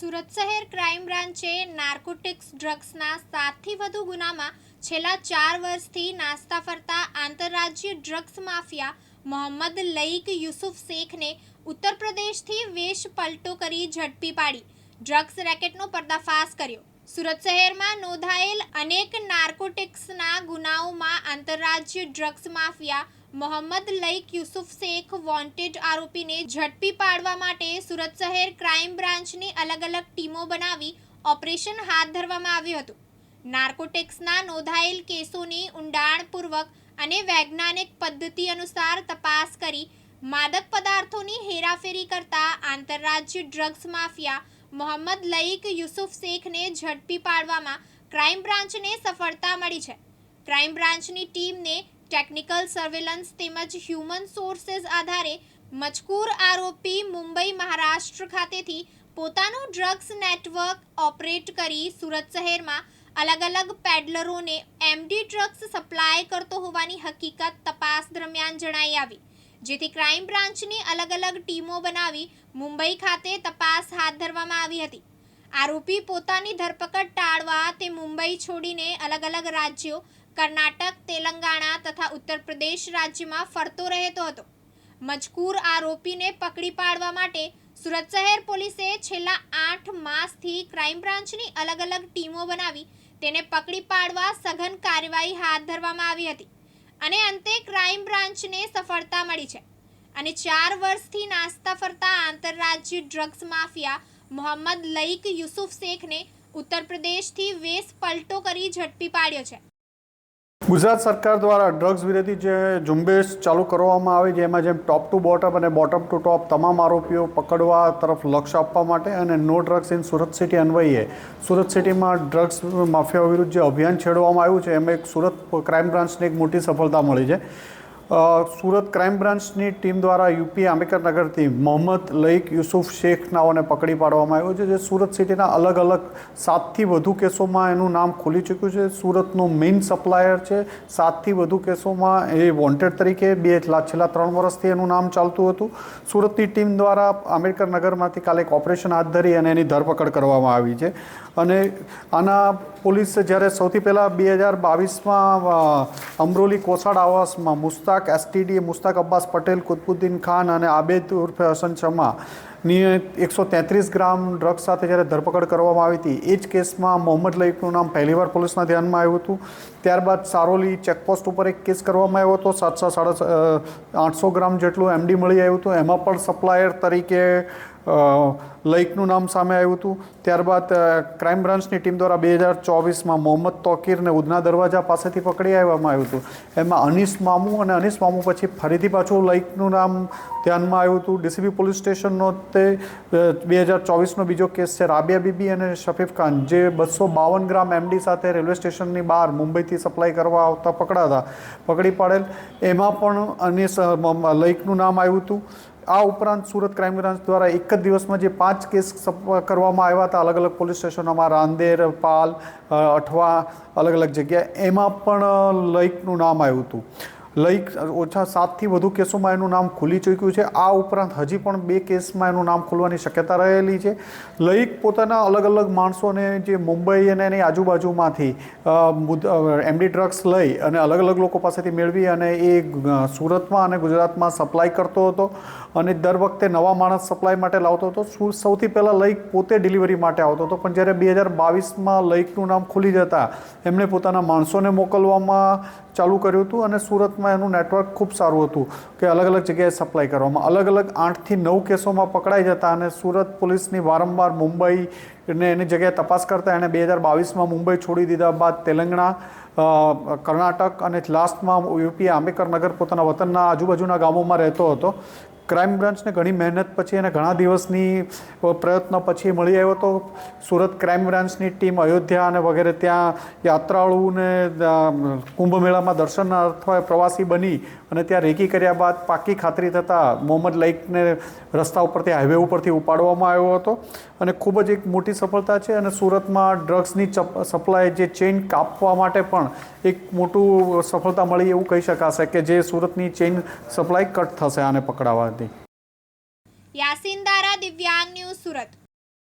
સુરત શહેર crime બ્રાન્ચે narcotics ડ્રગ્સના સાતથી વધુ ગુનામાં છેલ્લા ચાર વર્ષથી નાસ્તા ફરતા આંતરરાજ્ય drugs mafia Mohammad like Yusuf શેખને ઉત્તર પ્રદેશથી વેશ પલટો કરી ઝડપી પાડી. ડ્રગ્સ રેકેટનો પર્દાફાશ કર્યો. સુરત શહેરમાં નોંધાયેલ અનેક નાર્કોટિક્સના ગુનાઓમાં આંતરરાજ્ય drugs mafia Mohammad Laiq Yusuf Shaikh wanted આરોપીને ઝડપી પાડવા માટે સુરત શહેર ક્રાઇમ બ્રાન્ચની અલગ અલગ ટીમો બનાવી ઓપરેશન હાથ ધરવામાં આવ્યું હતું. નાર્કોટેક્સના નોંધાયેલ કેસોની ઊંડાણપૂર્વક અને વૈજ્ઞાનિક પદ્ધતિ અનુસાર તપાસ કરી માદક પદાર્થોની હેરાફેરી કરતા આંતરરાજ્ય drugs mafia Mohammad like Yusuf શેખને ઝડપી પાડવામાં ક્રાઇમ બ્રાન્ચને સફળતા મળી છે. ક્રાઇમ બ્રાન્ચની ટીમને ટેકનિકલ સર્વેલન્સ તેમજ હ્યુમન સોર્સેસ આધારે મજકૂર આરોપી મુંબઈ, મહારાષ્ટ્ર ખાતેથી પોતાનું ડ્રગ્સ નેટવર્ક ઓપરેટ કરી સુરત શહેરમાં અલગ અલગ પેડલરોને એમડી ડ્રગ્સ સપ્લાય કરતો હોવાની હકીકત તપાસ દરમિયાન જણાઈ આવી, જેથી ક્રાઇમ બ્રાન્ચની અલગ અલગ ટીમો બનાવી મુંબઈ ખાતે તપાસ હાથ ધરવામાં આવી હતી. આરોપી પોતાની ધરપકડ ટાળવા તે મુંબઈ છોડીને અલગ અલગ રાજ્યો કર્ણાટક, તેલંગાણા તથા ઉત્તર પ્રદેશ રાજ્યમાં ફરતો રહેતો હતો. મજકૂર આરોપીને પકડી પાડવા માટે સુરત શહેર પોલીસે છેલ્લા આઠ માસથી ક્રાઇમ બ્રાન્ચની અલગ અલગ ટીમો બનાવી તેને પકડી પાડવા સઘન કાર્યવાહી હાથ ધરવામાં આવી હતી અને અંતે ક્રાઇમ બ્રાન્ચને સફળતા મળી છે. અને ચાર વર્ષથી નાસ્તા ફરતા આંતરરાજ્ય drugs mafia Mohammad like Yusuf શેખને ઉત્તર પ્રદેશથી વેશ પલટો કરી ઝડપી પાડ્યો છે. ગુજરાત સરકાર દ્વારા ડ્રગ્સ વિરોધી જે ઝુંબેશ ચાલુ કરવામાં આવી એમાં જેમ ટોપ ટુ બોટમ અને બોટમ ટુ ટોપ તમામ આરોપીઓ પકડવા તરફ લક્ષ્ય આપવા માટે અને no drugs in Surat city અન્વયે. સુરત સિટીમાં ડ્રગ્સ માફિયા વિરુદ્ધ જે અભિયાન છેડવામાં આવ્યું છે, એમાં એક સુરત ક્રાઇમ બ્રાન્ચને એક મોટી સફળતા મળી છે. સુરત ક્રાઇમ બ્રાન્ચની ટીમ દ્વારા યુપી આંબેડકર નગરથી મોહમ્મદ લઈક, યુસુફ શેખ નાઓને પકડી પાડવામાં આવ્યો છે, જે સુરત સિટીના અલગ અલગ સાતથી વધુ કેસોમાં એનું નામ ખુલી ચૂક્યું છે. સુરતનો મેઇન સપ્લાયર છે, સાતથી વધુ કેસોમાં એ વોન્ટેડ તરીકે બે છેલ્લા ત્રણ વર્ષથી એનું નામ ચાલતું હતું. સુરતની ટીમ દ્વારા આંબેડકર નગરમાંથી કાલે એક ઓપરેશન હાથ ધરી અને એની ધરપકડ કરવામાં આવી છે. અને આના પોલીસે જ્યારે સૌથી પહેલાં બે હજાર બાવીસમાં અમરોલી કોસાડ આવાસમાં મુસ્તાક એસટીડી મુસ્તાક અબ્બાસ પટેલ, કુતબુદ્દીન ખાન અને આબેદ ઉર્ફે હસન શમા ની એકસો તેત્રીસ ગ્રામ ડ્રગ્સ સાથે જ્યારે ધરપકડ કરવામાં આવી હતી, એ જ કેસમાં મોહમ્મદ લઈકનું નામ પહેલીવાર પોલીસના ધ્યાનમાં આવ્યું હતું. ત્યારબાદ સારોલી ચેકપોસ્ટ ઉપર એક કેસ કરવામાં આવ્યો હતો, સાતસો સાડા આઠસો ગ્રામ જેટલું એમડી મળી આવ્યું હતું. એમાં પણ સપ્લાયર તરીકે લઈકનું નામ સામે આવ્યું હતું. ત્યારબાદ ક્રાઇમ બ્રાન્ચની ટીમ દ્વારા બે હજાર ચોવીસમાં મોહમ્મદ તોકીરને ઉધના દરવાજા પાસેથી પકડી આવવામાં આવ્યું હતું. એમાં અનીસ મામુ અને અનીસ મામુ પછી ફરીથી પાછું લઈકનું નામ ધ્યાનમાં આવ્યું હતું. ડીસીબી પોલીસ સ્ટેશનનો તે બે હજાર ચોવીસનો બીજો કેસ છે રાબિયા બીબી અને શફીફ ખાન, જે બસો બાવન ગ્રામ એમડી સાથે રેલવે સ્ટેશનની બહાર મુંબઈથી સપ્લાય કરવા આવતા પકડાતા, પકડી પાડેલ. એમાં પણ અનીસ લઈકનું નામ આવ્યું હતું. આ ઉપરાંત સુરત ક્રાઇમ બ્રાન્ચ દ્વારા એક જ દિવસમાં જે પાંચ કેસ કરવામાં આવ્યા હતા, અલગ અલગ પોલીસ સ્ટેશનોમાં રાંદેર, પાલ અઠવા, અલગ અલગ જગ્યાએ, એમાં પણ લઈકનું નામ આવ્યું હતું. લઈક ઓછા સાતથી વધુ કેસોમાં એનું નામ ખુલી ચૂક્યું છે. આ ઉપરાંત હજી પણ બે કેસમાં એનું નામ ખુલવાની શક્યતા રહેલી છે. લઈક પોતાના અલગ અલગ માણસોને જે મુંબઈ અને એની આજુબાજુમાંથી એમડી ડ્રગ્સ લઈ અને અલગ અલગ લોકો પાસેથી મેળવી અને એ સુરતમાં અને ગુજરાતમાં સપ્લાય કરતો હતો અને દર વખતે નવા માણસ સપ્લાય માટે લાવતો હતો. સૌથી પહેલાં લઈક પોતે ડિલિવરી માટે આવતો હતો. પણ જ્યારે બે હજાર બાવીસમાં લઈકનું નામ ખુલી જતાં, એમણે પોતાના માણસોને મોકલવામાં ચાલુ કર્યું હતું અને સુરતમાં એનું નેટવર્ક ખૂબ સારું હતું કે અલગ અલગ જગ્યાએ સપ્લાય કરવામાં. અલગ અલગ આઠથી નવ કેસોમાં પકડાઈ જતા અને સુરત પોલીસની વારંવાર મુંબઈ ને એની જગ્યાએ તપાસ કરતા એણે બે હજાર બાવીસમાં મુંબઈ છોડી દીધા બાદ તેલંગણા કર્ણાટક અને લાસ્ટમાં યુપી આંબેકરનગર પોતાના વતનના આજુબાજુના ગામોમાં રહેતો હતો. ક્રાઇમ બ્રાન્ચને ઘણી મહેનત પછી અને ઘણા દિવસની પ્રયત્નો પછી મળી આવ્યો હતો સુરત ક્રાઇમ બ્રાન્ચની ટીમ અયોધ્યા અને વગેરે ત્યાં યાત્રાળુને કુંભ મેળામાં દર્શન અથવા પ્રવાસી બની અને ત્યાં રેકી કર્યા બાદ પાકી ખાતરી થતાં મોહમ્મદ લઈકને રસ્તા ઉપરથી હાઈવે ઉપરથી ઉપાડવામાં આવ્યો હતો. અને ખૂબ જ એક મોટી સફળતા છે અને સુરતમાં ડ્રગ્સની સપ્લાય જે ચેઇન કાપવા માટે પણ એક મોટું સફળતા મળી એવું કહી શકાશે કે જે સુરતની ચેઇન સપ્લાય કટ થશે આને પકડાવાથી. યાસીન દારા દિવ્યાંગ ન્યૂઝ સુરત.